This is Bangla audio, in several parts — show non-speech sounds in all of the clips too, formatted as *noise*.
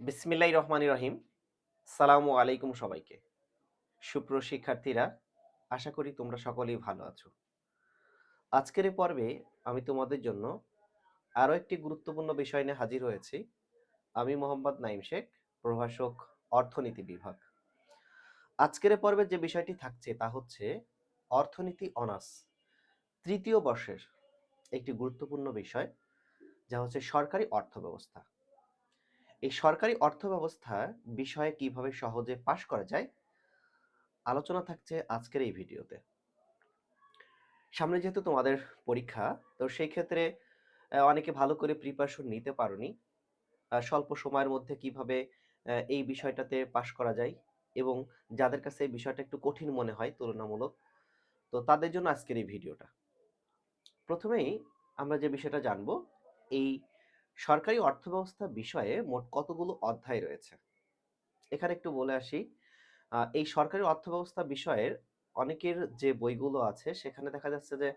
বিসমিল্লাহ রহমান রহিম। সালামু আলাইকুম সবাইকে। সুপ্রিয় শিক্ষার্থীরা, আশা করি তোমরা সকলেই ভালো আছো। আজকের পর্বে আমি তোমাদের জন্য আরও একটি গুরুত্বপূর্ণ বিষয় নিয়ে হাজির হয়েছি। আমি মোহাম্মদ নাইম শেখ, প্রভাষক অর্থনীতি বিভাগ। আজকের পর্বে যে বিষয়টি থাকছে তা হচ্ছে অর্থনীতি অনার্স। তৃতীয় বর্ষের একটি গুরুত্বপূর্ণ বিষয়, যা হচ্ছে সরকারি অর্থব্যবস্থা। এই সরকারি অর্থব্যবস্থা বিষয়ে কীভাবে সহজে পাশ করা যায়? আলোচনা থাকছে আজকের এই ভিডিওতে। সামনে যেহেতু তোমাদের পরীক্ষা, তো সেই ক্ষেত্রে অনেকে ভালো করে প্রিপারেশন নিতে পারোনি। স্বল্প সময়ের মধ্যে কীভাবে এই বিষয়টাতে পাশ করা যায় এবং যাদের কাছে এই বিষয়টা একটু কঠিন মনে হয় তুলনামূলক, তো তাদের জন্য আজকের এই ভিডিওটা। প্রথমেই আমরা যে বিষয়টা জানব, এই সরকারি অর্থব্যবস্থা বিষয়ে মোট কতগুলো অধ্যায় রয়েছে? এখানে একটু বলে আসি। এই সরকারি অর্থব্যবস্থা বিষয়ের অনেকের যে বইগুলো আছে, সেখানে দেখা যাচ্ছে যে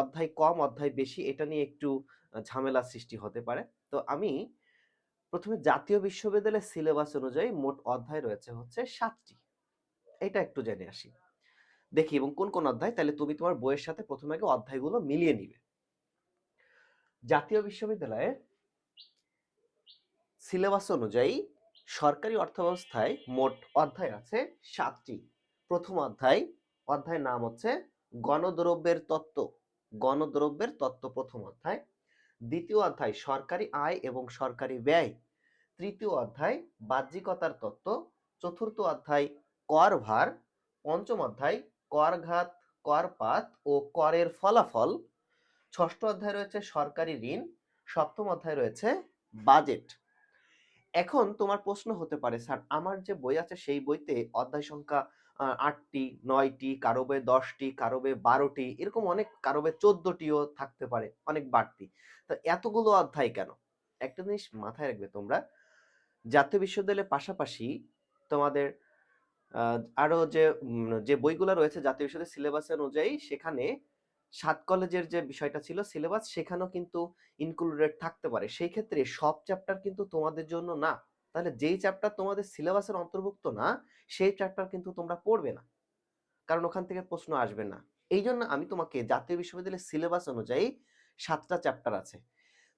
অধ্যায় কম, অধ্যায় বেশি, এটা নিয়ে একটু ঝামেলা সৃষ্টি হতে পারে। তো আমি প্রথমে জাতীয় বিশ্ববিদ্যালয়ের সিলেবাস অনুযায়ী মোট অধ্যায় রয়েছে হচ্ছে সাতটি। এটা একটু জেনে আসি। দেখি, এবং কোন কোন অধ্যায়? তাহলে তুমি তোমার বইয়ের সাথে প্রথমে আগে অধ্যায়গুলো মিলিয়ে নিবে। জাতীয় বিশ্ববিদ্যালয়ে সিলেবাস অনুযায়ী সরকারি অর্থব্যবস্থায় মোট অধ্যায় আছে সাতটি। প্রথম অধ্যায়, অধ্যায়ের নাম হচ্ছে গণদ্রব্যের তত্ত্ব। গণদ্রব্যের তত্ত্ব প্রথম অধ্যায়। দ্বিতীয় অধ্যায়, সরকারি আয় এবং সরকারি ব্যয়। তৃতীয় অধ্যায়, বাহ্যিকতার তত্ত্ব। চতুর্থ অধ্যায়, কর ভার। পঞ্চম অধ্যায়, করঘাত, করপাত ও করের ফলাফল। ষষ্ঠ অধ্যায় রয়েছে সরকারি ঋণ সপ্তম অধ্যায় রয়েছে বাজেট। এখন তোমার প্রশ্ন হতে পারে স্যার আমার যে বই আছে সেই বইতে অধ্যায় সংখ্যা আটটি নয়টি কারও বই দশটি কারও বই বারোটি এরকম অনেক কারও বই চোদ্দটিও থাকতে পারে অনেক বাড়তি। তো এতগুলো অধ্যায় কেন? একটা জিনিস মাথায় রাখবে তোমরা জাতীয় বিশ্ববিদ্যালয়ের পাশাপাশি তোমাদের আহ, আরও যে যে বইগুলো রয়েছে জাতীয় বিশ্ববিদ্যালয়ের সিলেবাস অনুযায়ী সেখানে সাত কলেজের যে বিষয়টা ছিল সিলেবাস, সেখানেও কিন্তু ইনক্লুডেড থাকতে পারে। সেই ক্ষেত্রে সব চ্যাপ্টার কিন্তু তোমাদের জন্য না। তাহলে যেই চ্যাপ্টার তোমাদের সিলেবাসের অন্তর্ভুক্ত না, সেই চ্যাপ্টার কিন্তু তোমরা পড়বে না। কারণ ওখান থেকে প্রশ্ন আসবে না। এই জন্য আমি তোমাকে জাতীয় বিশ্ববিদ্যালয়ের সিলেবাস অনুযায়ী সাতটা চ্যাপ্টার আছে।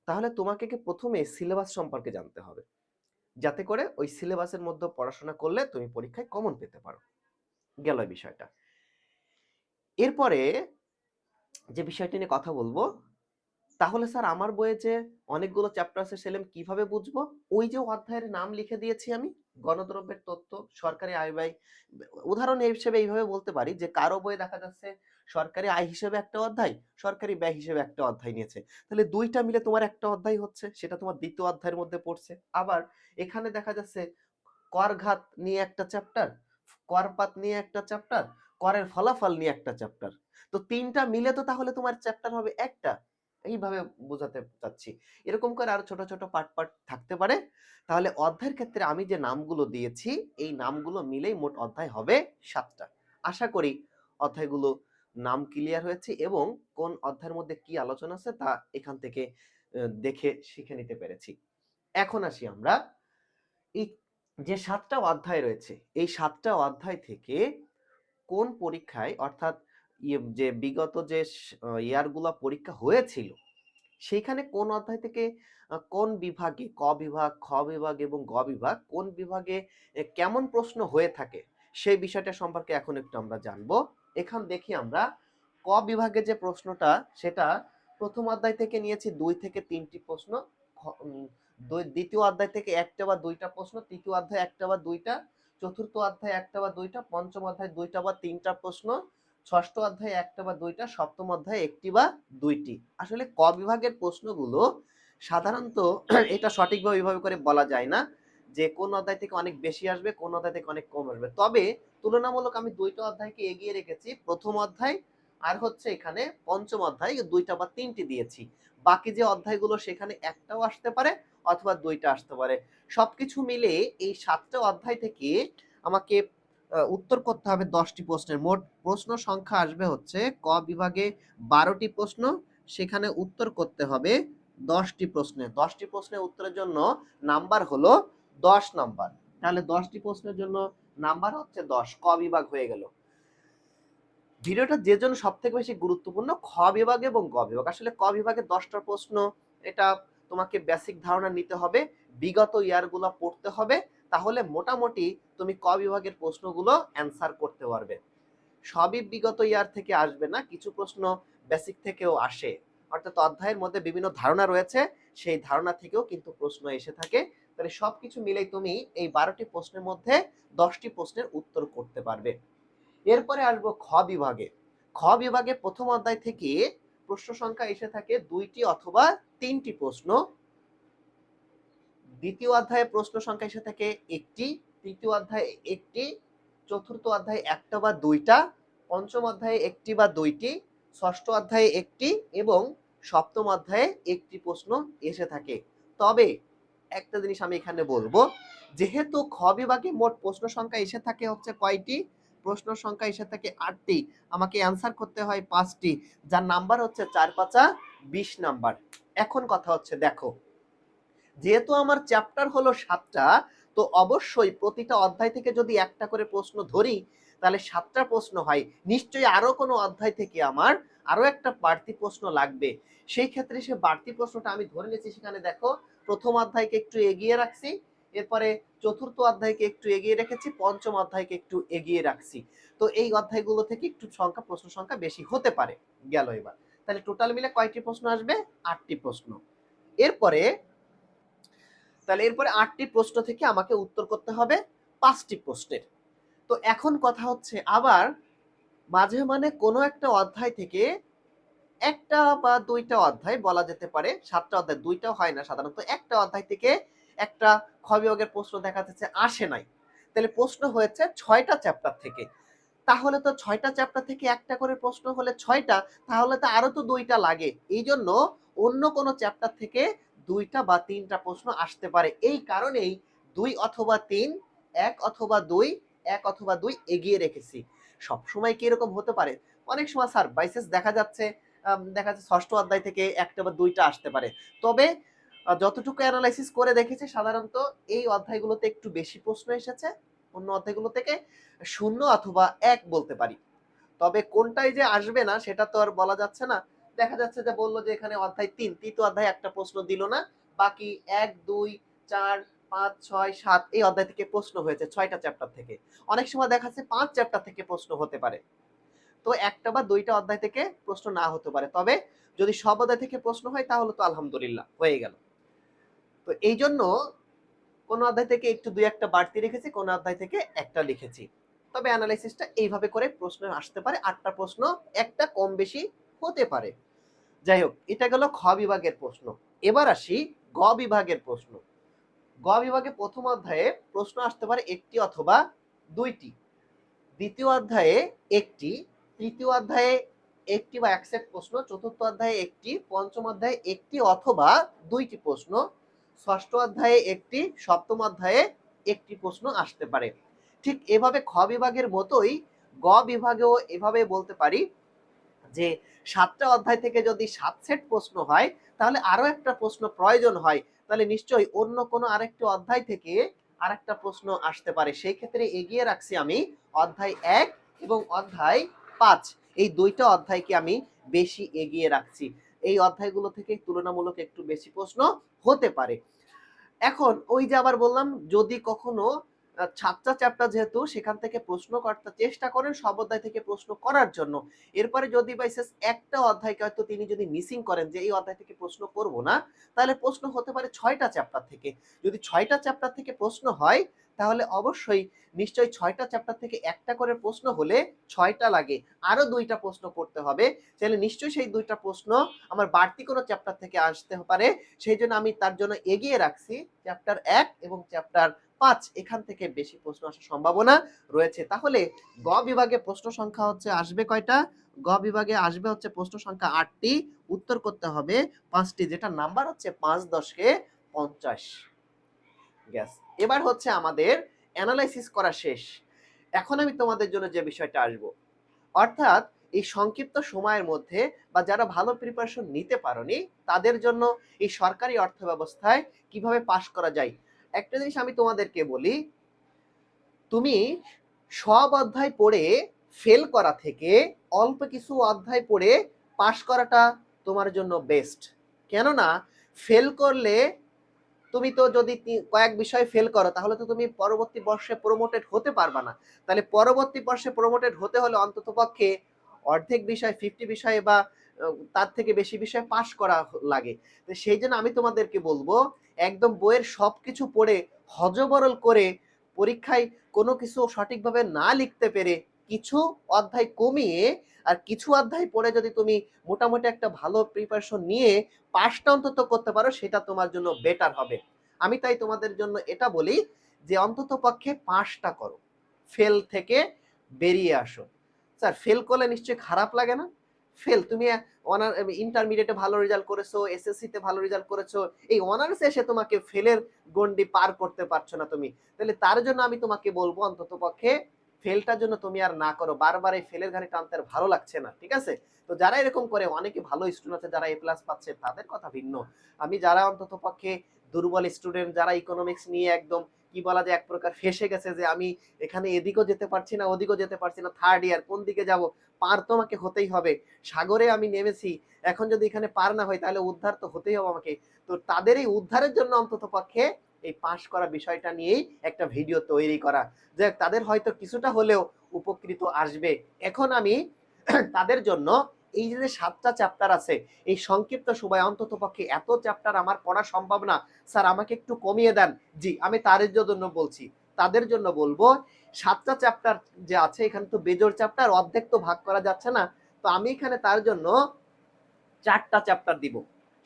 তাহলে তোমাকে কি প্রথমে সিলেবাস সম্পর্কে জানতে হবে। যাতে করে ওই সিলেবাসের মধ্যে পড়াশোনা করলে তুমি পরীক্ষায় কমন পেতে পারো। গেল বিষয়টা। এরপরে যে বিষয়টি নিয়ে কথা বলব, তাহলে স্যার আমার বইয়ে যে অনেকগুলো চ্যাপ্টার আছে সেলেম কীভাবে বুঝব, ওই যে অধ্যায়ের নাম লিখে দিয়েছি আমি, গণদ্রব্যের তথ্য সরকারি আয় ব্যয়, উদাহরণ হিসেবে এইভাবে বলতে পারি যে কারও বইয়ে দেখা যাচ্ছে সরকারি আয় হিসেবে একটা অধ্যায়, সরকারি ব্যয় হিসেবে একটা অধ্যায় নিয়েছে। তাহলে দুইটা মিলে তোমার একটা অধ্যায় হচ্ছে, সেটা তোমার দ্বিতীয় অধ্যায়ের মধ্যে পড়ছে। আবার এখানে দেখা যাচ্ছে করঘাত নিয়ে একটা চ্যাপ্টার করপাত নিয়ে একটা চ্যাপ্টার করের ফলাফল নিয়ে একটা চ্যাপ্টার তো তিনটা মিলে তো তাহলে তোমার চ্যাপ্টার হবে একটা। এইভাবে বোঝাতে চাচ্ছি। এরকম করে আরও ছোট ছোট পার্ট পার্ট থাকতে পারে। তাহলে অধ্যায়ের ক্ষেত্রে আমি যে নামগুলো দিয়েছি, এই নামগুলো মিলেই মোট অধ্যায় হবে সাতটা। আশা করি অধ্যায়গুলো নাম ক্লিয়ার হয়েছে এবং কোন অধ্যায়ের মধ্যে কি আলোচনা আছে তা এখান থেকে দেখে শিখে নিতে পেরেছি। এখন আসি আমরা। এই যে সাতটা অধ্যায় রয়েছে, এই সাতটা অধ্যায় থেকে কোন পরীক্ষায়, অর্থাৎ যে বিগত যে ইয়ারগুলা পরীক্ষা হয়েছিল, সেইখানে কোন অধ্যায় থেকে কোন বিভাগে, ক বিভাগ, খ বিভাগ এবং গ বিভাগ, কোন বিভাগে কেমন প্রশ্ন হয়ে থাকে, সেই বিষয়টা সম্পর্কে এখন একটু আমরা জানব। এখান দেখি আমরা, ক বিভাগে যে প্রশ্নটা, সেটা প্রথম অধ্যায় থেকে নিয়েছি, দুই থেকে তিনটি প্রশ্ন দ্বিতীয় অধ্যায় থেকে একটা বা দুইটা প্রশ্ন, তৃতীয় অধ্যায় একটা বা দুইটা, চতুর্থ অধ্যায় একটা বা দুইটা, পঞ্চম অধ্যায় দুইটা বা তিনটা প্রশ্ন ষষ্ঠ অধ্যায়ে একটা বা দুইটা, সপ্তম অধ্যায়ে একটি বা দুইটি। আসলে ক বিভাগের প্রশ্নগুলো সাধারণত *clears throat* এটা সঠিকভাবে এইভাবে করে বলা যায় না যে কোন অধ্যায় থেকে অনেক বেশি আসবে, কোন অধ্যায় থেকে অনেক কম আসবে। তবে তুলনামূলক আমি দুইটা অধ্যায়কে এগিয়ে রেখেছি। প্রথম অধ্যায় আর হচ্ছে এখানে পঞ্চম অধ্যায় দুইটা বা তিনটি দিয়েছি। বাকি যে অধ্যায়গুলো সেখানে একটাও আসতে পারে অথবা দুইটা আসতে পারে। সবকিছু মিলে এই সাতটা অধ্যায় থেকে আমাকে উত্তর করতে হবে দশটি প্রশ্নের। মোট প্রশ্ন সংখ্যা আসবে হচ্ছে ক বিভাগে বারোটি প্রশ্ন, সেখানে উত্তর করতে হবে দশটি প্রশ্নে। দশটি প্রশ্নের উত্তরের জন্য নাম্বার হলো দশ নাম্বার। তাহলে দশটি প্রশ্নের জন্য নাম্বার হচ্ছে দশ, ক বিভাগ হয়ে গেল। ভিডিওটা যে জন্য সব থেকে বেশি গুরুত্বপূর্ণ, খ বিভাগ এবং গ বিভাগ। আসলে ক বিভাগে দশটা প্রশ্ন, এটা তোমাকে বেসিক ধারণা নিতে হবে। বিগত ইয়ারগুলো পড়তে হবে। তাহলে মোটামুটি তুমি ক বিভাগের প্রশ্নগুলো অ্যান্সার করতে পারবে। সবই বিগত ইয়ার থেকে আসবে না, কিছু প্রশ্ন বেসিক থেকেও আসে। অর্থাৎ অধ্যায়ের মধ্যে বিভিন্ন ধারণা রয়েছে, সেই ধারণা থেকেও কিন্তু প্রশ্ন এসে থাকে। তাহলে সব কিছু মিলেই তুমি এই বারোটি প্রশ্নের মধ্যে দশটি প্রশ্নের উত্তর করতে পারবে। এরপরে আসব খ বিভাগে। খ বিভাগে প্রথম অধ্যায় থেকে প্রশ্ন সংখ্যা এসে থাকে দুইটি অথবা তিনটি প্রশ্ন। দ্বিতীয় অধ্যায়ে প্রশ্ন সংখ্যা এসে থাকে একটি, তৃতীয় অধ্যায়ে একটি, চতুর্থ অধ্যায়ে একটা বা দুইটা, পঞ্চম অধ্যায়ে একটি বা দুইটি, ষষ্ঠ অধ্যায়ে একটি এবং সপ্তম অধ্যায়ে একটি প্রশ্ন এসে থাকে। তবে একটা জিনিস আমি এখানে বলব, যেহেতু খ বিভাগে মোট প্রশ্ন সংখ্যা এসে থাকে হচ্ছে কয়টি? প্রশ্ন সংখ্যা এসে থাকে আটটি, আমাকে অ্যান্সার করতে হয় পাঁচটি, যার নাম্বার হচ্ছে চার পাঁচা বিশ নাম্বার এখন কথা হচ্ছে দেখো যেহেতু আমার চ্যাপ্টার হলো সাতটা, তো অবশ্যই প্রতিটা অধ্যায় থেকে যদি একটা করে প্রশ্ন ধরি, তাহলে সাতটা প্রশ্ন হয়। নিশ্চয়ই আরও কোনো অধ্যায় থেকে আমার আরও একটা বাড়তি প্রশ্ন লাগবে। সেই ক্ষেত্রে সে বাড়তি প্রশ্নটা আমি ধরে নিয়েছি সেখানে দেখো, প্রথম অধ্যায়কে একটু এগিয়ে রাখছি, এরপরে চতুর্থ অধ্যায়কে একটু এগিয়ে রেখেছি, পঞ্চম অধ্যায়কে একটু এগিয়ে রাখছি। তো এই অধ্যায়গুলো থেকে একটু সংখ্যা, প্রশ্ন সংখ্যা বেশি হতে পারে, গেল এবার। তাহলে টোটাল মিলে কয়টি প্রশ্ন আসবে? আটটি প্রশ্ন। এরপরে তাহলে এরপরে আটটি প্রশ্ন থেকে আমাকে উত্তর করতে হবে পাঁচটি প্রশ্নের। তো এখন কথা হচ্ছে আবার মাঝে মানে কোনো একটা অধ্যায় থেকে একটা বা দুইটা অধ্যায় বলা যেতে পারে, সাতটা অধ্যায় দুইটাও হয় না সাধারণত, একটা অধ্যায় থেকে একটা খ প্রশ্ন দেখা যাচ্ছে আসে নাই। তাহলে প্রশ্ন হয়েছে ছয়টা চ্যাপ্টার থেকে। তাহলে তো ছয়টা চ্যাপ্টার থেকে একটা করে প্রশ্ন হলে ছয়টা, তাহলে তো আরও তো দুইটা লাগে। এই জন্য অন্য কোনো চ্যাপ্টার থেকে দুইটা বা তিনটা প্রশ্ন আসতে পারে। এই কারণেই দুই অথবা তিন, এক অথবা দুই, এক অথবা দুই এগিয়ে রেখেছি। সবসময় কি এরকম হতে পারে? অনেক সময় স্যার বাইসেস দেখা যাচ্ছে দেখা যাচ্ছে ষষ্ঠ অধ্যায় থেকে একটা বা দুইটা আসতে পারে। তবে যতটুকু অ্যানালাইসিস করে দেখেছি, সাধারণত এই অধ্যায়গুলোতে একটু বেশি প্রশ্ন এসেছে, অন্য অধ্যায়গুলো থেকে শূন্য অথবা এক বলতে পারি। তবে কোনটাই যে আসবে না, সেটা তো আর বলা যাচ্ছে না। দেখা যাচ্ছে যে বলল যে এখানে অধ্যায় তিন, তৃতীয় অধ্যায় একটা প্রশ্ন দিল না, বাকি এক, দুই, চার, পাঁচ, ছয়, সাত এই অধ্যায় থেকে প্রশ্ন হয়েছে, ছয়টা চ্যাপ্টার থেকে। অনেক সময় দেখা যাচ্ছে পাঁচ চ্যাপ্টার থেকে প্রশ্ন হতে পারে। তো একটা বা দুইটা অধ্যায় থেকে প্রশ্ন না হতে পারে। তবে যদি সব অধ্যায় থেকে প্রশ্ন হয়, তাহলে তো আলহামদুলিল্লাহ হয়ে গেল। তো এই জন্য কোন অধ্যায় থেকে একটু দুই একটা বাড়তি রেখেছি, কোন অধ্যায় থেকে একটা লিখেছি। তবে অ্যানালাইসিসটা এইভাবে করে প্রশ্ন আসতে পারে। আটটা প্রশ্ন একটা কম বেশি হতে পারে। যাই হোক এটা গেল খ বিভাগের প্রশ্ন। এবার আসি গ বিভাগের প্রশ্ন। গ বিভাগে প্রথম অধ্যায়ে প্রশ্ন আসতে পারে একটি অথবা দুইটি। দ্বিতীয় অধ্যায়ে একটি, তৃতীয় অধ্যায়ে একটি বা এক সেট প্রশ্ন, চতুর্থ অধ্যায়ে একটি, পঞ্চম অধ্যায়ে একটি অথবা দুইটি প্রশ্ন, ষষ্ঠ অধ্যায়ে একটি, সপ্তম অধ্যায়ে একটি প্রশ্ন আসতে পারে। ঠিক এভাবে খ বিভাগের মতোই গ বিভাগেও এভাবে বলতে পারি যে সাতটা অধ্যায় থেকে যদি সাত সেট প্রশ্ন হয়, তাহলে আরও একটা প্রশ্ন প্রয়োজন হয়। তাহলে নিশ্চয়ই অন্য কোনো আরেকটি অধ্যায় থেকে আরেকটা প্রশ্ন আসতে পারে। সেই ক্ষেত্রে এগিয়ে রাখছি আমি অধ্যায় এক এবং অধ্যায় পাঁচ। এই দুইটা অধ্যায়কে আমি বেশি এগিয়ে রাখছি। এই অধ্যায়গুলো থেকে তুলনামূলক একটু বেশি প্রশ্ন হতে পারে। এখন ওই যে আবার বললাম, যদি কখনো সাতটা চ্যাপ্টার যেহেতু, সেখান থেকে প্রশ্ন করতে চেষ্টা করেন সব অধ্যায় থেকে প্রশ্ন করার জন্য। এরপরে যদি বাইসেস একটা অধ্যায়কে হয়তো তিনি যদি মিসিং করেন যে, এই অধ্যায় থেকে প্রশ্ন করব না, তাহলে প্রশ্ন হতে পারে ছয়টা চ্যাপ্টার থেকে। যদি ছয়টা চ্যাপ্টার থেকে প্রশ্ন হয় তাহলে অবশ্যই নিশ্চয়ই ছয়টা চ্যাপ্টার থেকে একটা করে প্রশ্ন হলে ছয়টা লাগে। আরও দুইটা প্রশ্ন করতে হবে। তাহলে নিশ্চয়ই সেই দুইটা প্রশ্ন আমার বাড়তি কোনো চ্যাপ্টার থেকে আসতে পারে। সেই জন্য আমি তার জন্য এগিয়ে রাখছি। চ্যাপ্টার এক এবং চ্যাপ্টার পাঁচ, এখান থেকে বেশি প্রশ্ন আসার সম্ভাবনা রয়েছে। তাহলে গ বিভাগে প্রশ্ন সংখ্যা হচ্ছে আসবে কয়টা? গ বিভাগে আসবে হচ্ছে প্রশ্ন সংখ্যা আটটি। উত্তর করতে হবে পাঁচটি, যেটা নাম্বার হচ্ছে পাঁচ দশকে পঞ্চাশ। গ্যাস এবার হচ্ছে আমাদের অ্যানালাইসিস করা শেষ। এখন আমি তোমাদের জন্য যে বিষয়টা আসব, অর্থাৎ এই সংক্ষিপ্ত সময়ের মধ্যে বা যারা ভালো প্রিপারেশন নিতে পারোনি, তাদের জন্য এই সরকারি অর্থ ব্যবস্থায় কীভাবে পাশ করা যায়? একটা জিনিস আমি তোমাদেরকে বলি, তুমি সব অধ্যায় পড়ে ফেল করা থেকে অল্প কিছু অধ্যায় পড়ে পাশ করাটা তোমার জন্য বেস্ট কেননা ফেল করলে তুমি তো যদি কয়েক বিষয় ফেল করো, তাহলে তো তুমি পরবর্তী বর্ষে প্রমোটেড হতে পারবা না। তাহলে পরবর্তী বর্ষে প্রমোটেড হতে হলে অন্তত পক্ষে অর্ধেক বিষয় ফিফটি বিষয়ে বা তার থেকে বেশি বিষয় পাশ করা লাগে। তো সেই জন্য আমি তোমাদেরকে বলব, একদম বইয়ের সব কিছু পড়ে হজবরল করে পরীক্ষায় কোনো কিছু সঠিকভাবে না লিখতে পেরে কিছু অধ্যায় কমিয়ে আর কিছু অধ্যায় পড়ে যদি তুমি মোটামুটি একটা ভালো প্রিপারেশন নিয়ে পাশটা অন্তত করতে পারো, সেটা তোমার জন্য বেটার হবে। আমি তাই তোমাদের জন্য এটা বলি যে অন্তত পক্ষে পাশটা করো। ফেল থেকে বেরিয়ে আসো। স্যার ফেল করলে নিশ্চয়ই খারাপ লাগে না? ফেল তুমি অনার ইন্টারমিডিয়েটে ভালো রেজাল্ট করেছ এসএসসিতে ভালো রেজাল্ট করেছ, এই অনার্সে এসে তোমাকে ফেলের গন্ডি পার করতে পারছ না তুমি। তাহলে তার জন্য আমি তোমাকে বলব অন্তত পক্ষে ফেলটার জন্য তুমি আর না করো। বারবার এই ফেলের ঘাড়ি টানতে আর ভালো লাগছে না, ঠিক আছে? তো যারা এরকম করে, অনেকে ভালো স্টুডেন্ট আছে, যারা এ প্লাস পাচ্ছে, তাদের কথা ভিন্ন। আমি যারা অন্তত পক্ষে দুর্বল স্টুডেন্ট যারা ইকোনমিক্স নিয়ে একদম কি বলা যায়, এক প্রকার ফেসে গেছে যে আমি এখানে এদিকেও যেতে পারছি না, ওদিকেও যেতে পারছি না থার্ড ইয়ার কোন দিকে যাব? পার তো আমাকে হতেই হবে। সাগরে আমি নেমেছি, এখন যদি এখানে পার না হয়, তাহলে উদ্ধার তো হতেই হবে আমাকে। তো তাদের এই উদ্ধারের জন্য অন্তত পক্ষে এই পাশ করা বিষয়টা নিয়েই একটা ভিডিও তৈরি করা। যে তাদের হয়তো কিছুটা হলেও উপকৃত আসবে। এখন আমি *clears throat* তাদের জন্য এই যে সাতটা চ্যাপ্টার আছে, এই সংক্ষিপ্ত সময় অন্তত পক্ষে এত চ্যাপ্টার আমার পড়া সম্ভব না। স্যার, আমাকে একটু কমিয়ে দেন। জি, আমি তাদের জন্য বলছি। তাদের জন্য বলব, সাতটা চ্যাপ্টার যে আছে, এখানে তো বেজোর চ্যাপ্টার অর্ধেক তো ভাগ করা যাচ্ছে না। তো আমি এখানে তার জন্য চারটা চ্যাপ্টার দিব।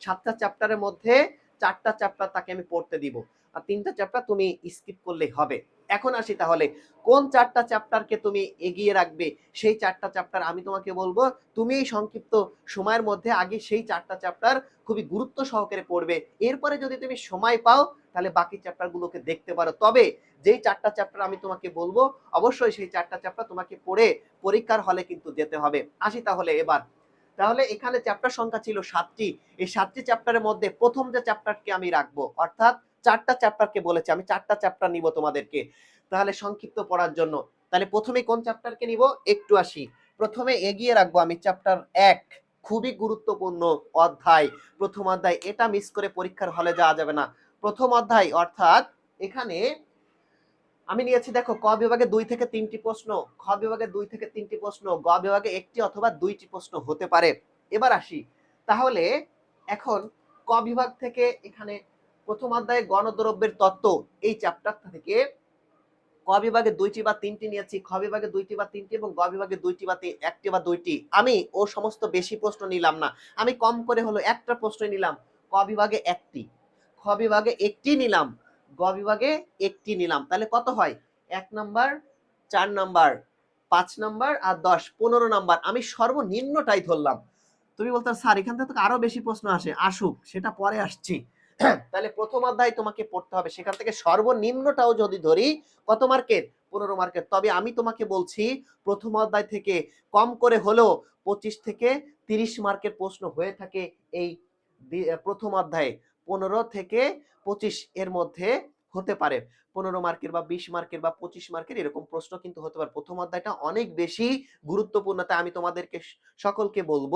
সাতটা চ্যাপ্টারের মধ্যে চারটা চ্যাপ্টার তাকে আমি পড়তে দিব। আর তিনটা চ্যাপ্টার তুমি স্কিপ করলেই হবে। এখন আসি তাহলে, কোন চারটা চ্যাপ্টারকে তুমি এগিয়ে রাখবে? সেই চারটা চ্যাপ্টার আমি তোমাকে বলব, তুমি এই সংক্ষিপ্ত সময়ের মধ্যে আগে সেই চারটা চ্যাপ্টার খুবই গুরুত্ব সহকারে পড়বে। এরপরে যদি তুমি সময় পাও, তাহলে বাকি চ্যাপ্টারগুলোকে দেখতে পারো। তবে যেই চারটা চ্যাপ্টার আমি তোমাকে বলব, অবশ্যই সেই চারটা চ্যাপ্টার তোমাকে পড়ে পরীক্ষার হলে কিন্তু যেতে হবে। আসি তাহলে এবার। তাহলে এখানে চ্যাপ্টার সংখ্যা ছিল সাতটি। এই সাতটি চ্যাপ্টারের মধ্যে প্রথম যে চ্যাপ্টারকে আমি রাখব, অর্থাৎ চারটা চ্যাপ্টারকে বলেছি, আমি চারটা চ্যাপ্টার নিব তোমাদেরকে। তাহলে সংক্ষিপ্ত পড়ার জন্য। তাহলে প্রথমে কোন চ্যাপ্টারকে নিব? একটু আসি। প্রথমে এগিয়ে রাখব আমি চ্যাপ্টার এক, খুবই গুরুত্বপূর্ণ অধ্যায়। প্রথম অধ্যায়, এটা মিস করে পরীক্ষার হলে যাওয়া যাবে না। প্রথম অধ্যায়, অর্থাৎ এখানে আমি নিয়েছি, দেখো, ক বিভাগে দুই থেকে তিনটি প্রশ্ন, খ বিভাগে দুই থেকে তিনটি প্রশ্ন, গ বিভাগে একটি অথবা দুইটি প্রশ্ন হতে পারে। এবার আসি। তাহলে এখন ক বিভাগ থেকে এখানে প্রথম অধ্যায়ে গণদ্রব্যের তত্ত্ব, এই চ্যাপ্টারটা থেকে ক বিভাগে দুইটি বা তিনটি নিয়েছি, খ বিভাগে দুইটি বা তিনটি এবং গ বিভাগে দুইটি বা একটি বা দুইটি। আমি ও সমস্ত বেশি প্রশ্ন নিলাম না। আমি কম করে হলো একটা প্রশ্ন নিলাম, ক বিভাগে একটি। খ বিভাগে একটি নিলাম, গ বিভাগে একটি নিলাম। তাহলে কত হয়? এক নাম্বার, চার নাম্বার, পাঁচ নাম্বার আর দশ, পনেরো নাম্বার। আমি সর্বনিম্নটাই ধরলাম। তুমি বলতে, স্যার, এখান থেকে আরও বেশি প্রশ্ন আসে। আসুক, সেটা পরে আসছি। *clears throat* তাহলে প্রথম অধ্যায় তোমাকে পড়তে হবে। সেখান থেকে সর্বনিম্নটাও যদি ধরি, কত মার্কের? পনেরো মার্কের। তবে আমি তোমাকে বলছি, প্রথম অধ্যায় থেকে কম করে হলেও পঁচিশ থেকে তিরিশ মার্কের প্রশ্ন হয়ে থাকে এই প্রথম অধ্যায়ে। পনেরো থেকে পঁচিশ এর মধ্যে হতে পারে। পনেরো মার্কের বা বিশ মার্কের বা পঁচিশ মার্কের এরকম প্রশ্ন কিন্তু হতে পারে। প্রথম অধ্যায়টা অনেক বেশি গুরুত্বপূর্ণ, তাই আমি তোমাদেরকে সকলকে বলব,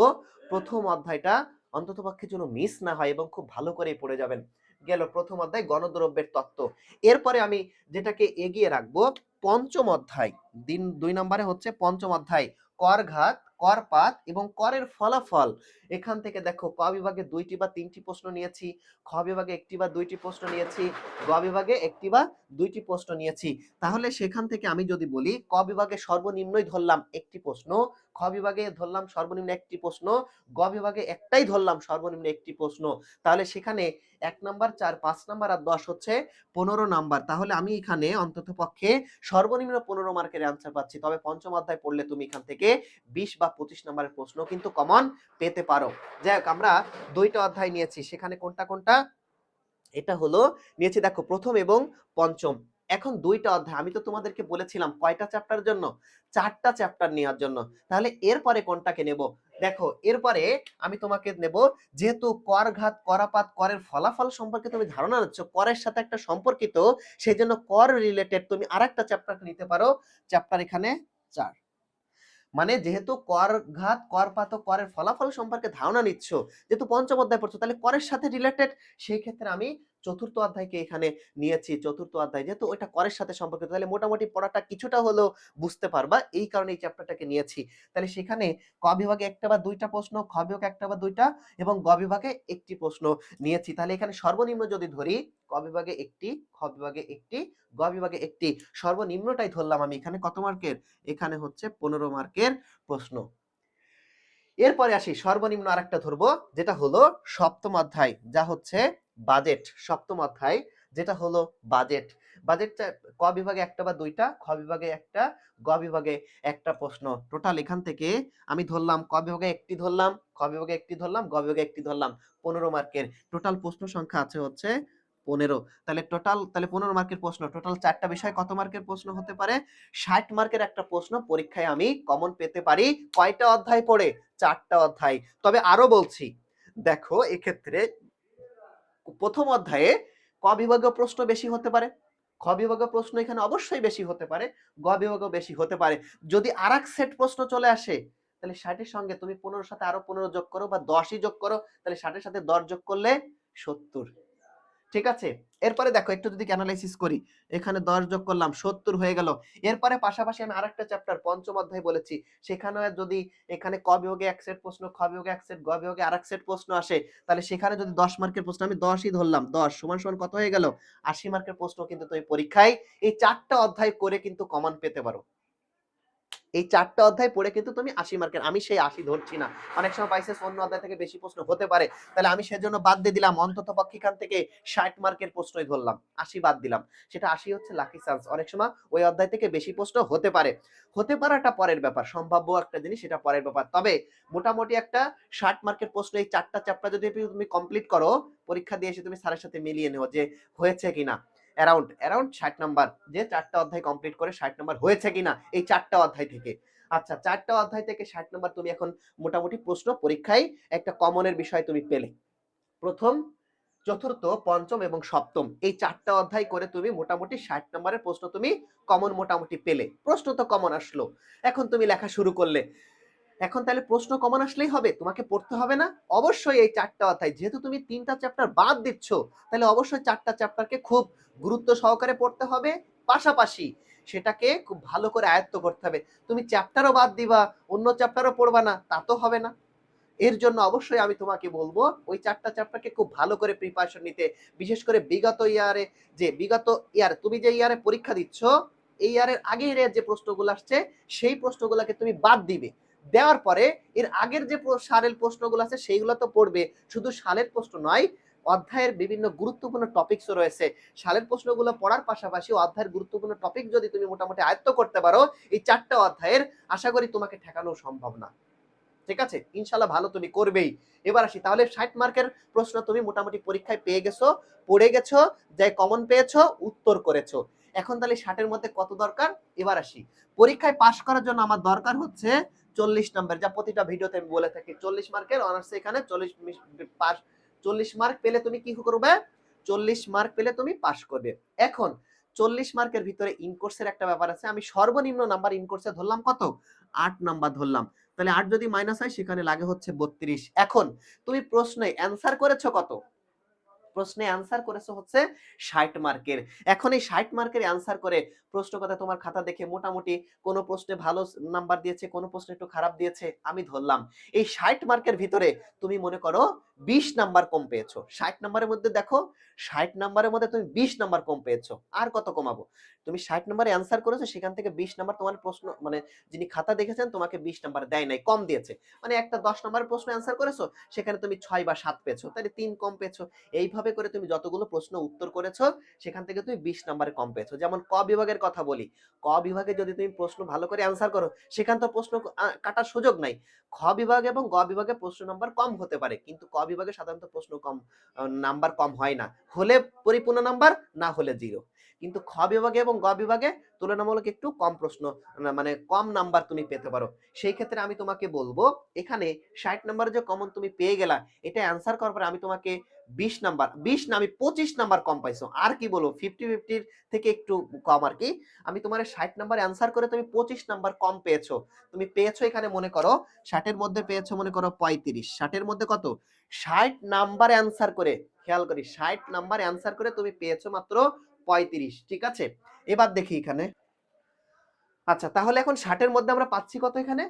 প্রথম অধ্যায়টা অন্ততপক্ষে যেন মিস না হয় এবং খুব ভালো করে পড়ে যাবেন। গেল প্রথম অধ্যায় গণদ্রব্যের তত্ত্ব। এরপরে আমি যেটাকে এগিয়ে রাখব, পঞ্চম অধ্যায়। দিন দুই নম্বরে হচ্ছে পঞ্চম অধ্যায়, করঘাত করপাত এবং করের ফলাফল। এখান থেকে দেখো, ক বিভাগে দুইটি বা তিনটি প্রশ্ন নিয়েছি, খ বিভাগে একটি বা দুইটি প্রশ্ন নিয়েছি, গ বিভাগে একটি বা দুইটি প্রশ্ন নিয়েছি। তাহলে সেখান থেকে আমি যদি বলি, ক বিভাগে সর্বনিম্নই ধরলাম একটি প্রশ্ন, খ বিভাগে ধরলাম সর্বনিম্ন একটি প্রশ্ন, গ বিভাগে একটাই ধরলাম সর্বনিম্ন একটি প্রশ্ন। তাহলে সেখানে এক নাম্বার, চার, পাঁচ নাম্বার আর দশ হচ্ছে পনেরো নাম্বার। তাহলে আমি এখানে অন্তত পক্ষে সর্বনিম্ন পনেরো মার্কের অ্যান্সার পাচ্ছি। তবে পঞ্চম অধ্যায় পড়লে তুমি এখান থেকে বিশ বা পঁচিশ নাম্বারের প্রশ্ন, কিন্তু কমন পেতে পারো। যাই হোক আমরা দুইটা অধ্যায় নিয়েছি, সেখানে কোনটা কোনটা? এটা হলো, নিয়েছি দেখো প্রথম এবং পঞ্চম। এখন দুইটা অধ্যায়, আমি তো তোমাদেরকে বলেছিলাম কয়টা চ্যাপ্টার জন্য? চারটা চ্যাপ্টার নেওয়ার জন্য। তাহলে এরপরে কোনটাকে নেব? দেখো, এরপরে আমি তোমাকে নেব, যেহেতু কর ঘাত করাপাত, করের ফলাফল সম্পর্কে তুমি ধারণা নিচ্ছ, করের সাথে একটা সম্পর্কিত সেই জন্য কর রিলেটেড তুমি আরেকটা চ্যাপ্টার নিতে পারো। চ্যাপ্টার এখানে চার। মানে যেহেতু কর ঘাত ও করের ফলাফল সম্পর্কে ধারণা নিচ্ছ, যেহেতু পঞ্চম অধ্যায় পড়ছো, তাহলে করের সাথে রিলেটেড সেই ক্ষেত্রে আমি চতুর্থ অধ্যায়কে এখানে নিয়েছি, চতুর্থ অধ্যায় যেহেতু ওইটা করের সাথে সম্পর্কিত, তাহলে মোটামুটি পড়াটা কিছুটা হলেও বুঝতে পারবা। এই কারণে এই চ্যাপ্টারটাকে নিয়েছি। তাহলে সেখানে ক বিভাগে একটা বা দুইটা প্রশ্ন, খ বিভাগে একটা বা দুইটা, এবং গ বিভাগে একটি প্রশ্ন নিয়েছি। তাহলে এখানে সর্বনিম্ন যদি ধরি, ক বিভাগে একটি, খ বিভাগে একটি, গ বিভাগে একটি, সর্বনিম্নটাই ধরলাম আমি এখানে। কত মার্কের? এখানে হচ্ছে পনেরো মার্কের প্রশ্ন। এরপরে আসি, সর্বনিম্ন আরেকটা ধরবো, যেটা হলো সপ্তম অধ্যায়, যা হচ্ছে বাজেট, সপ্তম অধ্যায়, যেটা হলো বাজেট। বাজেটটা ক বিভাগে একটা বা দুইটা, খ বিভাগে একটা, গ বিভাগে একটা প্রশ্ন। টোটাল এখান থেকে আমি ধরলাম, ক বিভাগে একটি ধরলাম, খ বিভাগে একটি ধরলাম, গ বিভাগে একটি ধরলাম, পনেরো মার্কের। টোটাল প্রশ্ন সংখ্যা আছে হচ্ছে পনেরো। তাহলে টোটাল তাহলে পনেরো মার্কের প্রশ্ন টোটাল চারটা বিষয় কত মার্কের প্রশ্ন হতে পারে? ষাট মার্কের একটা প্রশ্ন পরীক্ষায় আমি কমন পেতে পারি কয়টা অধ্যায় পড়ে? চারটা অধ্যায়। তবে আরও বলছি, দেখো এক্ষেত্রে প্রথম অধ্যায়ে ক বিভাগীয় প্রশ্ন বেশি হতে পারে। খ বিভাগীয় প্রশ্ন এখানে অবশ্যই বেশি হতে পারে, গ বিভাগীয় বেশি হতে পারে। যদি আর সেট প্রশ্ন চলে আসে, তাহলে ষাটের সঙ্গে তুমি পনেরোর সাথে আরও পনেরো যোগ করো বা দশই যোগ করো, তাহলে ষাটের সাথে দশ যোগ করলে সত্তর। ঠিক আছে? এরপরে দেখো, একটু যদি অ্যানালাইসিস করি, এখানে দশ যোগ করলাম, সত্তর হয়ে গেল। এরপরে পাশাপাশি আমি আরেকটা চ্যাপ্টার পঞ্চম অধ্যায় বলেছি। সেখানে যদি এখানে ক এক সেট প্রশ্ন, খ এক সেট গ বিভাগে এক সেট প্রশ্ন আসে, তাহলে সেখানে যদি দশ মার্কের প্রশ্ন, আমি দশই ধরলাম, দশ সমান সমান কত হয়ে গেল? আশি মার্কের প্রশ্ন কিন্তু তুমি পরীক্ষায় এই চারটা অধ্যায় করে কিন্তু কমন পেতে পারো। এই চারটা অধ্যায় পড়ে কিন্তু তুমি আশি মার্কের আমি সেই আশি ধরছি না। অনেক সময় পাইছে অন্য অধ্যায় থেকে বেশি প্রশ্ন হতে পারে। তাহলে আমি সেজন্য বাদ দিয়ে দিলাম, অন্তত পক্ষে থেকে ষাট মার্কের প্রশ্নই ধরলাম। আশি বাদ দিলাম। সেটা আশি হচ্ছে লাকি চান্স অনেক সময় ওই অধ্যায় থেকে বেশি প্রশ্ন হতে পারে। হতে পারাটা পরের ব্যাপার, সম্ভাব্য একটা জিনিস সেটা পরের ব্যাপার। তবে মোটামুটি একটা ষাট মার্কের প্রশ্ন এই চারটা চ্যাপ্টার যদি তুমি কমপ্লিট করো, পরীক্ষা দিয়ে এসে তুমি স্যারের সাথে মিলিয়ে নেও যে হয়েছে কিনা। অ্যারাউন্ড অ্যারাউন্ড ষাট নাম্বার, যে চারটা অধ্যায় কমপ্লিট করে ষাট নাম্বার হয়েছে কিনা, এই চারটা অধ্যায় থেকে। আচ্ছা চারটা অধ্যায় থেকে ষাট নাম্বার তুমি এখন মোটামুটি প্রশ্ন পরীক্ষায় একটা কমনের বিষয় তুমি পেলে। প্রথম, চতুর্থ, পঞ্চম এবং সপ্তম, এই চারটা অধ্যায় করে তুমি মোটামুটি ষাট নম্বরের প্রশ্ন তুমি কমন মোটামুটি পেলে। প্রশ্ন তো কমন আসলো। এখন তুমি লেখা শুরু করলে। এখন তাহলে প্রশ্ন কমন আসলেই হবে, তোমাকে পড়তে হবে না? অবশ্যই এই চারটা অধ্যায়, যেহেতু তুমি তিনটা চ্যাপ্টার বাদ দিচ্ছ, তাহলে অবশ্যই চারটা চ্যাপ্টারকে খুব গুরুত্ব সহকারে পড়তে হবে। পাশাপাশি সেটাকে খুব ভালো করে আয়ত্ত করতে হবে। তুমি চ্যাপ্টারও বাদ দিবা, অন্য চ্যাপ্টারও পড়বা না, তা তো হবে না। এর জন্য অবশ্যই আমি তোমাকে বলব, ওই চারটা চ্যাপ্টারকে খুব ভালো করে প্রিপারেশন নিতে, বিশেষ করে বিগত ইয়ারে যে বিগত ইয়ার তুমি যে ইয়ারে পরীক্ষা দিচ্ছ, এই ইয়ারের আগের যে প্রশ্নগুলো আসছে, সেই প্রশ্নগুলোকে তুমি বাদ দিবে। দেওয়ার পরে এর আগের যে সালের প্রশ্নগুলো আছে, সেইগুলো তো পড়বে। শুধু সালের প্রশ্ন নয়, অধ্যায়ের বিভিন্ন গুরুত্বপূর্ণ টপিকসও রয়েছে। সালের প্রশ্নগুলো পড়ার পাশাপাশি অধ্যায়ের গুরুত্বপূর্ণ টপিক যদি তুমি মোটামুটি আয়ত্ত করতে পারো, এই চারটা অধ্যায়ের আশা করি তোমাকে ঠেকানো সম্ভব না। ঠিক আছে? ইনশাল্লাহ ভালো তুমি করবেই। এবার আসি, তাহলে ষাট মার্কের প্রশ্ন তুমি মোটামুটি পরীক্ষায় পেয়ে গেছো, পড়ে গেছো যে কমন পেয়েছ, উত্তর করেছ। এখন তাহলে ষাটের মধ্যে কত দরকার? এবার আসি। পরীক্ষায় পাশ করার জন্য আমার দরকার হচ্ছে চল্লিশ নাম্বার, যা প্রতিটা ভিডিওতে আমি বলে থাকি, চল্লিশ মার্কের অনার্স এখানে চল্লিশ পাস, চল্লিশ মার্ক পেলে তুমি কি করবে? চল্লিশ মার্ক পেলে তুমি পাশ করবে। এখন, চল্লিশ মার্কের ভিতরে ইনকোর্সের একটা ব্যাপার আছে, আমি সর্বনিম্ন নাম্বার ইনকোর্সে ধরলাম কত? আট নাম্বার ধরলাম। তাহলে আট যদি মাইনাস হয়, সেখানে লাগে হচ্ছে বত্রিশ। এখন, তুমি প্রশ্নে অ্যান্সার করেছ কত? প্রশ্নে অ্যান্সার করেছ হচ্ছে ষাট মার্কের এখন এই ষাট মার্কের অ্যান্সার করে প্রশ্ন কথা তোমার খাতা দেখে মোটামুটি কোনো প্রশ্নে ভালো নাম্বার দিয়েছে, কোনো প্রশ্নে একটু খারাপ দিয়েছে, আমি ধরলাম। এই ষাট মার্কের ভিতরে তুমি মনে করো বিশ নাম্বার কম পেয়েছ। ষাট নাম্বারের মধ্যে দেখো, ষাট নাম্বারের মধ্যে তুমি বিশ নাম্বার কম পেয়েছ। আর কত কমাবো? তুমি ষাট নাম্বারে অ্যান্সার করেছ, সেখান থেকে বিশ নাম্বার তোমার প্রশ্ন মানে যিনি খাতা দেখেছেন তোমাকে বিশ নাম্বার দেয় নাই, কম দিয়েছে। মানে একটা দশ নাম্বারের প্রশ্ন অ্যান্সার করেছ, সেখানে তুমি ছয় বা সাত পেয়েছ, তাহলে তিন কম পেয়েছ। এইভাবে করে তুমি যতগুলো প্রশ্ন উত্তর করেছ, সেখান থেকে তুমি বিশ নাম্বারে কম পেয়েছ। যেমন ক বিভাগের কথা বলি, ক বিভাগে যদি তুমি প্রশ্ন ভালো করে অ্যান্সার করো, সেখান তো প্রশ্ন কাটার সুযোগ নাই। খ বিভাগ এবং গ বিভাগে প্রশ্ন নাম্বার কম হতে পারে, কিন্তু ক বিভাগে সাধারণত প্রশ্ন কম নাম্বার কম হয় না। হলে পরিপূর্ণ নাম্বার না হলে জিরো কিন্তু খ বিভাগে এবং গ বিভাগে তুলনামূলক একটু কম প্রশ্ন মানে কম নাম্বার তুমি পেতে পারো। সেই ক্ষেত্রে আমি তোমাকে বলব, এখানে ষাট নাম্বারে যে কমন তুমি পেয়ে গেলা, এটা অ্যান্সার করার পরে আমি তোমাকে বিশ নাম্বার বিশ না, আমি পঁচিশ নাম্বার কম পাইছো। আর কি বলব ফিফটি ফিফটির থেকে একটু কম আর কি? আমি তোমার ষাট নাম্বার অ্যান্সার করে তুমি পঁচিশ নাম্বার কম পেয়েছ। তুমি পেয়েছ এখানে মনে করো, ষাটের মধ্যে পেয়েছ মনে করো পঁয়ত্রিশ। ষাটের মধ্যে কত? ষাট নাম্বার অ্যান্সার করে, খেয়াল করি, ষাট নাম্বার অ্যান্সার করে তুমি পেয়েছ মাত্র পঁয়ত্রিশ, ঠিক আছে? এবার দেখি এখানে। আচ্ছা তাহলে এখন ষাটের মধ্যে আমরা পাচ্ছি কত এখানে?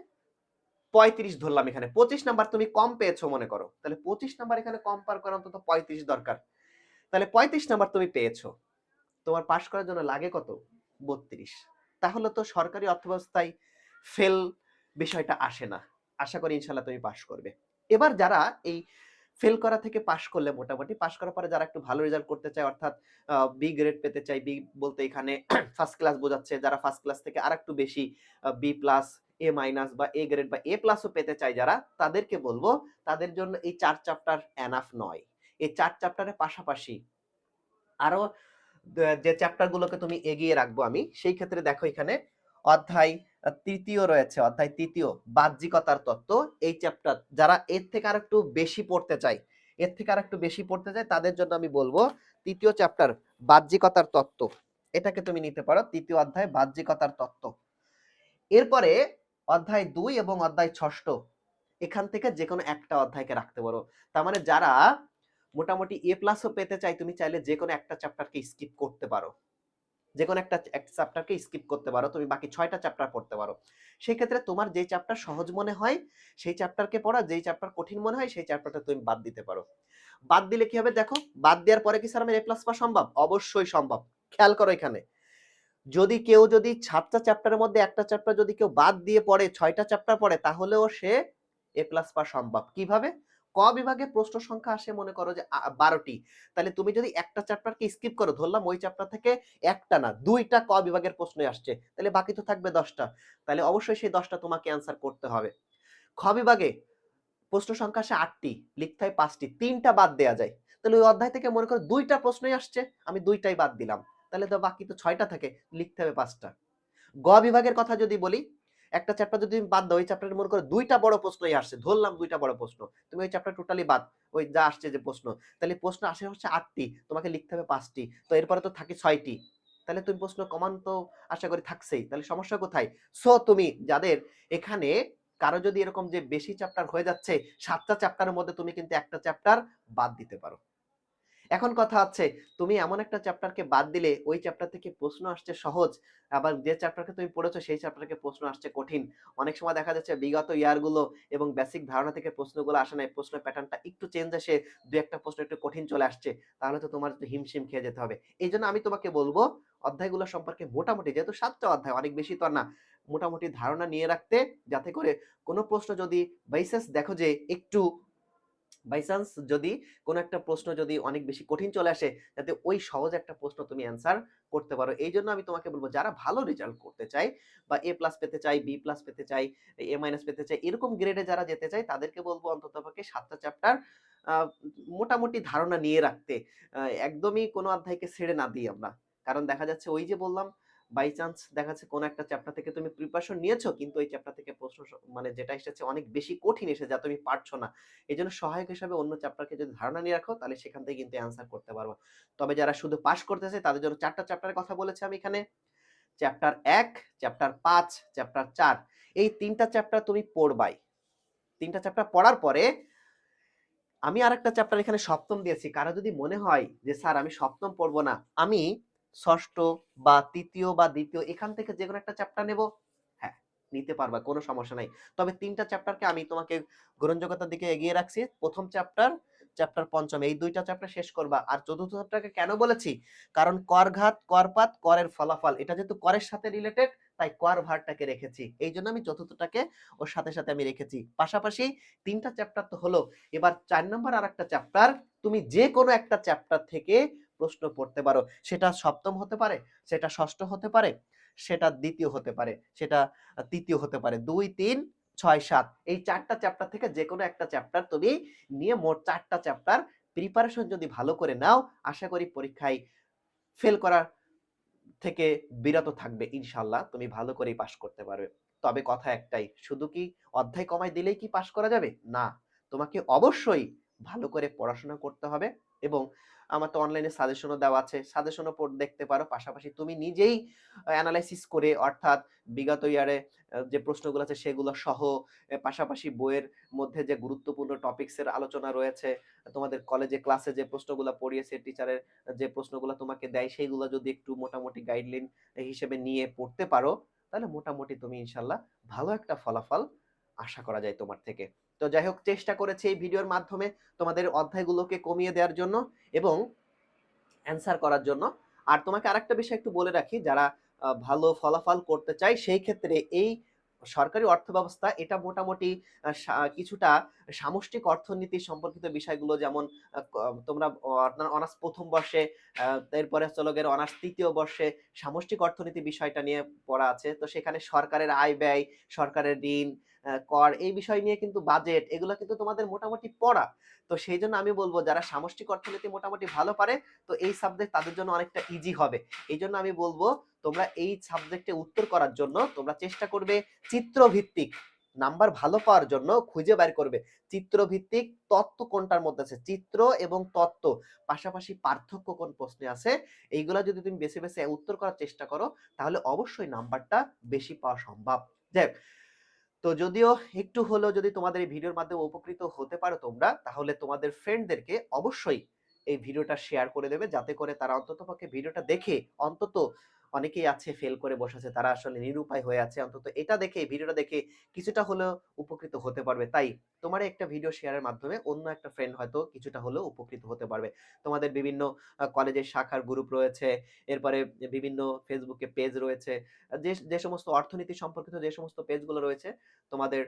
পঁয়ত্রিশ ধরলাম এখানে। পঁচিশ নাম্বার তুমি কম পেয়েছ, মনে করো। তাহলে পঁচিশ নাম্বার এখানে কম পার করা অন্তত পঁয়ত্রিশ দরকার। তাহলে পঁয়ত্রিশ নাম্বার তুমি পেয়েছ। তোমার পাশ করার জন্য লাগে কত? বত্রিশ। তাহলে তো সরকারি অর্থব্যবস্থায় ফেল বিষয়টা আসে না। আশা করি ইনশাল্লাহ তুমি পাশ করবে। এবার যারা এই ফেল করা থেকে পাশ করলে মোটামুটি। পাশ করার পরে যারা একটু ভালো রেজাল্ট করতে চায়, অর্থাৎ বি গ্রেড পেতে চাই বি বলতে এখানে *clears throat* ফার্স্ট ক্লাস বোঝাচ্ছে। যারা ফার্স্ট ক্লাস থেকে আর একটু বেশি বি প্লাস এ মাইনাস বা এ গ্রেড বা এ প্লাসও পেতে চাই যারা, তাদেরকে বলব, তাদের জন্য এই চার চ্যাপ্টার এনাফ নয়। এই চার চ্যাপ্টারের পাশাপাশি আরও যে চ্যাপ্টারগুলোকে তুমি এগিয়ে রাখব আমি, সেই ক্ষেত্রে দেখো এখানে অধ্যায় তৃতীয় রয়েছে, অধ্যায় তৃতীয়, বাহ্যিকতার তত্ত্ব। এই চ্যাপ্টার যারা এর থেকে আর একটু বেশি পড়তে চায়, এর থেকে আর একটু বেশি পড়তে চায়, তাদের জন্য আমি বলব তৃতীয় চ্যাপ্টার বাহ্যিকতার তত্ত্ব। এটাকে তুমি নিতে পারো, তৃতীয় অধ্যায়, বাহ্যিকতার তত্ত্ব। এরপরে অধ্যায় দুই এবং অধ্যায় ষষ্ঠ, এখান থেকে যে কোনো একটা অধ্যায়কে রাখতে পারো। তার মানে যারা মোটামুটি এ প্লাসও পেতে চাই তুমি চাইলে যে কোনো একটা চ্যাপ্টারকে স্কিপ করতে পারো। যে কোনো একটা চ্যাপ্টারকে স্কিপ করতে পারো, তুমি বাকি ছয়টা চ্যাপ্টার পড়তে পারো। সেই ক্ষেত্রে তোমার যে চ্যাপ্টার সহজ মনে হয়, সেই চ্যাপ্টারকে পড়া, যেই চ্যাপ্টার কঠিন মনে হয়, সেই চ্যাপ্টারটা তুমি বাদ দিতে পারো। বাদ দিলে কি হবে দেখো, বাদ দেওয়ার পরে কি স্যার আমার এ প্লাস পাওয়া সম্ভব? অবশ্যই সম্ভব। খেয়াল করো এখানে। যদি কেউ যদি সাতটা চ্যাপ্টারের মধ্যে একটা চ্যাপ্টার যদি কেউ বাদ দিয়ে পড়ে, ছয়টা চ্যাপ্টার পড়ে, তাহলেও সে এ প্লাস পাওয়া সম্ভব। কীভাবে? ক বিভাগে প্রশ্ন সংখ্যা আসে মনে করো যে বারোটি। তাহলে তুমি যদি একটা চ্যাপ্টারকে স্কিপ করো, ধরলাম ওই চ্যাপ্টার থেকে একটা না, দুইটা ক বিভাগের প্রশ্নই আসছে, তাহলে বাকি তো থাকবে দশটা। তাহলে অবশ্যই সেই দশটা তোমাকে অ্যান্সার করতে হবে। খ বিভাগে প্রশ্ন সংখ্যা আসে আটটি, লিখতে হয় পাঁচটি, তিনটা বাদ দেওয়া যায়। তাহলে ওই অধ্যায় থেকে মনে করো দুইটা প্রশ্নই আসছে, আমি দুইটাই বাদ দিলাম। তাহলে তো বাকি তো ছয়টা থাকে, লিখতে হবে পাঁচটা। গ বিভাগের কথা যদি বলি একটা চ্যাপ্টার যদি তুমি বাদ দাও, ওই চ্যাপ্টারে মনে করো দুইটা বড় প্রশ্নই আসছে, ধরলাম দুইটা বড় প্রশ্ন, তুমি ওই চ্যাপ্টার টোটালি বাদ, ওই যা আসছে যে প্রশ্ন, তাহলে প্রশ্ন আসে হচ্ছে আটটি, তোমাকে লিখতে হবে পাঁচটি, তো এরপরে তো থাকে ছয়টি, তাহলে তুমি প্রশ্ন কমান তো আশা করি থাকছেই, তাহলে সমস্যা কোথায়? সো তুমি যাদের এখানে কারও যদি এরকম যে বেশি চ্যাপ্টার হয়ে যাচ্ছে, সাতটা চ্যাপ্টারের মধ্যে তুমি কিন্তু একটা চ্যাপ্টার বাদ দিতে পারো। এখন কথা হচ্ছে, তুমি এমন একটা চ্যাপ্টারকে বাদ দিলে, ওই চ্যাপ্টার থেকে প্রশ্ন আসছে সহজ, আবার যে চ্যাপ্টারকে তুমি পড়েছো, সেই চ্যাপ্টারকে প্রশ্ন আসছে কঠিন। অনেক সময় দেখা যাচ্ছে বিগত ইয়ারগুলো এবং বেসিক ধারণা থেকে প্রশ্নগুলো আসে নাই প্রশ্ন প্যাটার্নটা একটু চেঞ্জ আসে, দু একটা প্রশ্ন একটু কঠিন চলে আসছে, তাহলে তো তোমার হিমশিম খেয়ে যেতে হবে। এই জন্য আমি তোমাকে বলব, অধ্যায়গুলো সম্পর্কে মোটামুটি যেহেতু সাতটা অধ্যায়, অনেক বেশি তো না, মোটামুটি ধারণা নিয়ে রাখতে, যাতে করে কোনো প্রশ্ন যদি বাইসেস দেখো যে একটু বাই চান্স যদি কোনো একটা প্রশ্ন যদি অনেক বেশি কঠিন চলে আসে যাতে ওই সহজ একটা প্রশ্ন তুমি অ্যান্সার করতে পারো। এই জন্য আমি তোমাকে বলব, যারা ভালো রেজাল্ট করতে চাই বা এ প্লাস পেতে চাই বি প্লাস পেতে চাই এ মাইনাস পেতে চাই এরকম গ্রেডে যারা যেতে চাই তাদেরকে বলব অন্তত পক্ষে সাতটা চ্যাপ্টার মোটামুটি ধারণা নিয়ে রাখতে। একদমই কোনো অধ্যায়কে ছেড়ে না দিই আমরা। কারণ দেখা যাচ্ছে ওই যে বললাম বাই চান্স দেখা যাচ্ছে কোনো একটা চ্যাপ্টার থেকে তুমি প্রিপারেশন নিয়েছো, কিন্তু ওই চ্যাপ্টার থেকে প্রশ্ন মানে যেটা এসেছে অনেক বেশি কঠিন এসে যা তুমি পারছ না। এই জন্য সহায়ক হিসাবে অন্য চ্যাপ্টারকে যদি ধারণা নিয়ে রাখো, তাহলে সেখান থেকে কিন্তু অ্যান্সার করতে পারব। তবে যারা শুধু পাশ করতেছে, তাদের জন্য চারটা চ্যাপ্টারের কথা বলেছি আমি এখানে। চ্যাপ্টার এক চ্যাপ্টার পাঁচ চ্যাপ্টার চার, এই তিনটা চ্যাপ্টার তুমি পড়বাই। তিনটা চ্যাপ্টার পড়ার পরে আমি আর একটা চ্যাপ্টার এখানে সপ্তম দিয়েছি। কারও যদি মনে হয় যে, স্যার, আমি সপ্তম পড়ব না। আমি ষষ্ঠ বা তৃতীয় বা দ্বিতীয়, এখান থেকে যে কোনো একটা চ্যাপ্টার নেব। হ্যাঁ নিতে পারবা, কোনো সমস্যা নাই। তবে তিনটা চ্যাপ্টারকে আমি তোমাকে গ্রহণযোগ্যতার দিকে এগিয়ে রাখছি। প্রথম চ্যাপ্টার চ্যাপ্টার পঞ্চম, এই দুইটা চ্যাপ্টার শেষ করবা। আর চতুর্থ চ্যাপ্টারকে কেন বলেছি? কারণ করঘাত করপাত করের ফলাফল, এটা যেহেতু করের সাথে রিলেটেড তাই কর ভারটাকে রেখেছি। এই জন্য আমি চতুর্থটাকে ওর সাথে সাথে আমি রেখেছি। পাশাপাশি তিনটা চ্যাপ্টার তো হলো, এবার চার নম্বর আর একটা চ্যাপ্টার তুমি যে কোনো একটা চ্যাপ্টার থেকে প্রশ্ন পড়তে পারো। সেটা সপ্তম হতে পারে, সেটা ষষ্ঠ হতে পারে, সেটা দ্বিতীয় হতে পারে, সেটা তৃতীয় হতে পারে। দুই, তিন, ছয়, সাত, এই চারটা চ্যাপ্টার থেকে যে কোনো একটা চ্যাপ্টার তুমি নিয়ে মোট চারটা চ্যাপ্টার প্রিপারেশন যদি ভালো করে নাও, আশা করি পরীক্ষায় ফেল করার থেকে বিরত থাকবে ইনশাল্লাহ তুমি ভালো করেই পাশ করতে পারবে। তবে কথা একটাই, শুধু কি অধ্যায় কমাই দিলেই কি পাশ করা যাবে? না, তোমাকে অবশ্যই ভালো করে পড়াশোনা করতে হবে এবং আমার তো অনলাইনে সাজেশনও দেওয়া আছে। সাজেশনও দেখতে পারো। পাশাপাশি তুমি নিজেই অ্যানালাইসিস করে অর্থাৎ বিগত ইয়ারে যে প্রশ্নগুলো আছে সেগুলো সহ পাশাপাশি বইয়ের মধ্যে যে গুরুত্বপূর্ণ টপিকসের আলোচনা রয়েছে, তোমাদের কলেজে ক্লাসে যে প্রশ্নগুলো পড়িয়েছে টিচারের যে প্রশ্নগুলো তোমাকে দেয় সেইগুলো যদি একটু মোটামুটি গাইডলাইন হিসেবে নিয়ে পড়তে পারো, তাহলে মোটামুটি তুমি ইনশাল্লাহ ভালো একটা ফলাফল আশা করা যায় তোমার থেকে। তো যাই হোক চেষ্টা করেছি এই ভিডিওর মাধ্যমে তোমাদের অধ্যায়গুলোকে কমিয়ে দেওয়ার জন্য এবং অ্যান্সার করার জন্য। আর তোমাকে আরেকটা বিষয় একটু বলে রাখি, যারা ভালো ফলাফল করতে চায়, সেই ক্ষেত্রে এই সরকারি অর্থ ব্যবস্থা এটা মোটামুটি কিছুটা সামষ্টিক অর্থনীতি সম্পর্কিত বিষয়গুলো যেমন তোমরা অনার্স প্রথম বর্ষে এরপরে চলো গেলে অনার্স তৃতীয় বর্ষে সামষ্টিক অর্থনীতি বিষয়টা নিয়ে পড়া আছে। তো সেখানে সরকারের আয় ব্যয়, সরকারের ঋণ কর এই বিষয় নিয়ে কিন্তু বাজেট এগুলো কিন্তু তোমাদের মোটামুটি পড়া। তো সেই জন্য আমি বলব, যারা সামষ্টিক অর্থনীতি মোটামুটি ভালো পারে, তো এই সাবজেক্ট তাদের জন্য অনেকটা ইজি হবে। এই জন্য আমি বলব, তোমরা এই সাবজেক্টে উত্তর করার জন্য তোমরা চেষ্টা করবে চিত্র ভিত্তিক নাম্বার ভালো পাওয়ার জন্য খুঁজে বের করবে। চিত্র ভিত্তিক তত্ত্ব কোনটার মধ্যে আছে? চিত্র এবং তত্ত্ব। পাশাপাশি পার্থক্য কোন প্রশ্নে আছে? এইগুলা যদি তুমি বেছে বেছে উত্তর করার চেষ্টা করো, তাহলে অবশ্যই নাম্বারটা বেশি পাওয়া সম্ভব। যাই তো যদিও একটু হলেও যদি তোমাদের এই ভিডিওর মাধ্যমে উপকৃত হতে পারো তোমরা, তাহলে তোমাদের ফ্রেন্ডদেরকে অবশ্যই এই ভিডিওটা শেয়ার করে দেবে, যাতে করে তারা অন্তত পক্ষে ভিডিওটা দেখে অন্তত অনেকেই আছে ফেল করে বসে আছে তারা আসলে নিরুপায় হয়ে আছে। অন্তত এটা দেখে ভিডিওটা দেখে কিছুটা হলেও উপকৃত হতে পারবে। তাই তোমার একটা ভিডিও শেয়ারের মাধ্যমে অন্য একটা ফ্রেন্ড হয়তো কিছুটা হলেও উপকৃত হতে পারবে। তোমাদের বিভিন্ন কলেজের শাখার গ্রুপ রয়েছে, এরপরে বিভিন্ন ফেসবুকে পেজ রয়েছে, যে যে সমস্ত অর্থনীতি সম্পর্কিত যে সমস্ত পেজগুলো রয়েছে, তোমাদের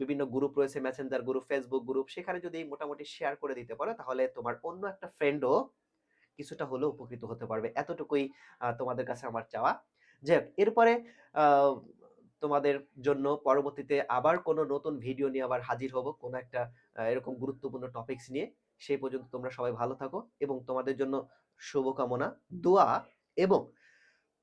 বিভিন্ন গ্রুপ রয়েছে মেসেঞ্জার গ্রুপ ফেসবুক গ্রুপ সেখানে যদি মোটামুটি শেয়ার করে দিতে পারো, তাহলে তোমার অন্য একটা ফ্রেন্ডও কিছুটা হলেও উপকৃত হতে পারবে। এতটুকুই তোমাদের কাছে আমার চাওয়া। যে এরপরে তোমাদের জন্য পরবর্তীতে আবার কোনো নতুন ভিডিও নিয়ে আবার হাজির হব কোনো একটা এরকম গুরুত্বপূর্ণ টপিকস নিয়ে। সেই পর্যন্ত তোমরা সবাই ভালো থাকো এবং তোমাদের জন্য শুভকামনা দোয়া এবং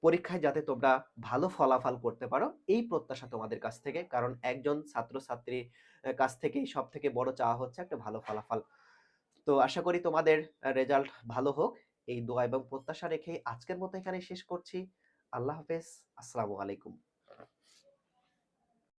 পরীক্ষায় যাতে তোমরা ভালো ফলাফল করতে পারো এই প্রত্যাশা তোমাদের কাছ থেকে। কারণ একজন ছাত্রছাত্রীর আহ, কাছ থেকেই সব থেকে বড় চাওয়া হচ্ছে একটা ভালো ফলাফল তো আশা করি তোমাদের রেজাল্ট ভালো হোক। এই দোয়া এবং প্রত্যাশা রেখে আজকের মতো এখানে শেষ করছি। আল্লাহ হাফেজ। আসসালামু আলাইকুম।